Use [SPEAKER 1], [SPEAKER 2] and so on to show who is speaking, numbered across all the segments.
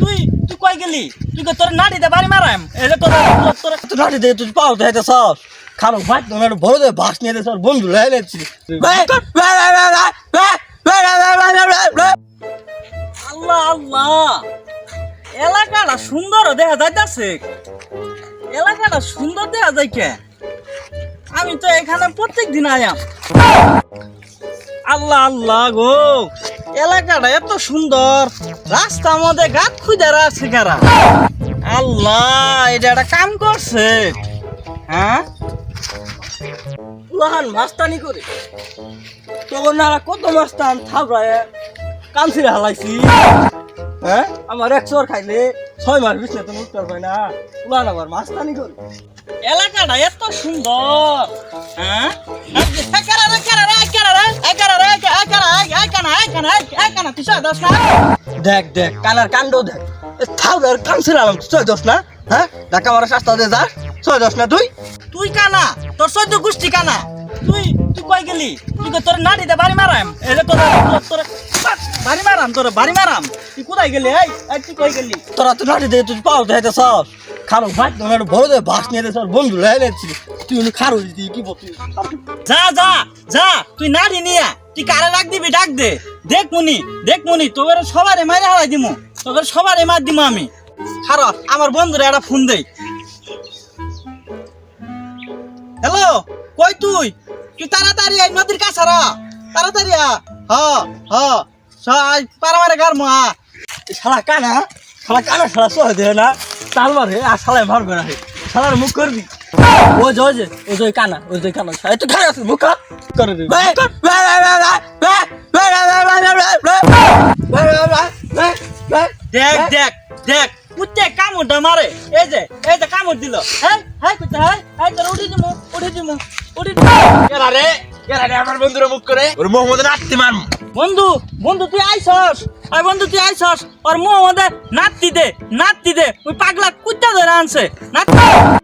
[SPEAKER 1] কই তোর নাড়িতে বাড়ি মারাম এই যে তোর তোর
[SPEAKER 2] তুই লাঠি দিয়ে তুই পাও দেখাইতে সব খানো ভাত তোমার বড় দিয়ে বাস নিয়ে সব বন্ধু লাই লেছি
[SPEAKER 1] আল্লাহ আল্লাহ এলাকাটা সুন্দর দেখা যাইতাছে এলাকাটা সুন্দর দেখা যায় কে আমি তো এখানে প্রত্যেক দিন আয়াম আল্লাহ আল্লাহ গো এলাকাটা এত সুন্দর। রাস্তার মধ্যে গাত খুঁজে আছে কারা? আল্লাহ, এটা একটা কাম করছে। হ্যাঁ?
[SPEAKER 2] পুরান মাস্তানি করে। তখন না কত মাস্তান থাবড়ায় কানছিরে হালাইছি। হ্যাঁ? আমার এক চোর খাইলে ছয় মাস বিছনে তো মুক্ত পায় না। পুরান আমার মাস্তানি করে।
[SPEAKER 1] এলাকাটা এত সুন্দর। হ্যাঁ? কানা, তুই সব দোষ না?
[SPEAKER 2] দেখ দেখ কানার কাণ্ড দেখ। থাবড়ার কানছিরে আলাম ছয় দশ না? হ্যাঁ? ঢাকা মারা শাস্তা দিয়ে যাস ছয় দশ না তুই?
[SPEAKER 1] তুই কানা তোর সহ্য গোষ্ঠী কানা। তুই তুই কই গেলি? তুই কই তোর নাড়িতে বাড়ি মারাম? যে তোর তোর- বাড়ি মারাম তোর বাড়ি মারাম। তুই কোথায় গেলি এই? তুই কই গেলি?
[SPEAKER 2] তোরা তো দিয়ে তুই পাও দেখাইতে সব খানো ভাত তোমার বড় দিয়ে বাস নিয়ে সব বন্ধু লাই লেছি তুই খারো তুই কি বলছিস?
[SPEAKER 1] যা যা যা তুই নাড়ি নিয়া। তুই কারে ডাক দিবি? ডাক দে। দেখ মুনি দেখ মুনি তোদের সবারে মারে হারাই দিমু। তোদের সবারে মার দিমু আমি। খারো আমার বন্ধুরে একটা ফোন দেই। হ্যালো, কই তুই? তুই তাড়াতাড়ি আই নদীর কাছে রা। তাড়াতাড়ি আ হ হ সাই পারামারে গার মা।
[SPEAKER 2] শালা কানা শালা কানা, শালা সহ দে না। তাল মারে আর শালায় মারবে না শালার মুখ করবি। ও যে ও যে ও যে কানা ও যে কানা তুই খারাপ মুখ খা করে দিবি
[SPEAKER 1] দেখ দেখ দেখ কুত্তে কামড়টা মারে এই যে এই যে কামড় দিল হ্যাঁ হ্যাঁ কুত্তে হ্যাঁ হ্যাঁ তোর উঠে দিমু উঠে দিমু উঠে দিমু
[SPEAKER 3] এরা রে এরা রে আমার বন্ধুরা মুখ করে ওর মোহাম্মদ
[SPEAKER 1] বন্ধু বন্ধু তুই আইছস আর বন্ধু তুই আইছস আর মো আমাদের নাতি দে নাতি দে ওই পাগলা কুত্তা ধরে আনছে নাতি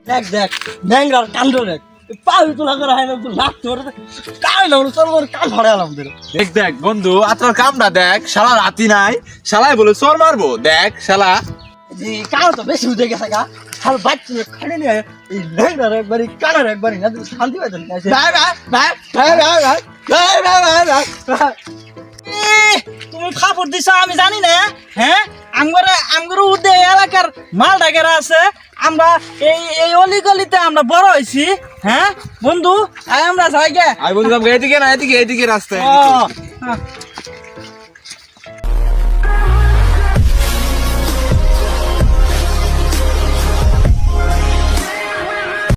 [SPEAKER 2] দেখ দেখ ন্যাংরার কাণ্ড দেখ করে হয়
[SPEAKER 3] দেখ দেখ বন্ধু আপনার কামটা দেখ শালা রাতি নাই শালায় বলে চোর মারবো দেখ শালা
[SPEAKER 2] কান তো বেশি উঠে গেছে গা শাল বাচ্চা খালি নিয়ে এই ন্যাংরার একবারই কানার একবারই না শান্তি পাইতেন
[SPEAKER 3] ভাই ভাই ভাই ভাই ভাই ভাই ভাই ভাই ভাই
[SPEAKER 1] খাবার দিছ আমি জানি না হ্যাঁ? আমগরে আমগরে উদে এলাকার মাল ডাকেরা আছে। আমরা এই এই অলি গলিতে আমরা বড় হয়েছি হ্যাঁ? বন্ধু আমরা যাই গে।
[SPEAKER 3] আই বন্ধু এদিকে না এদিকে এদিকে রাস্তায়
[SPEAKER 1] হ্যাঁ।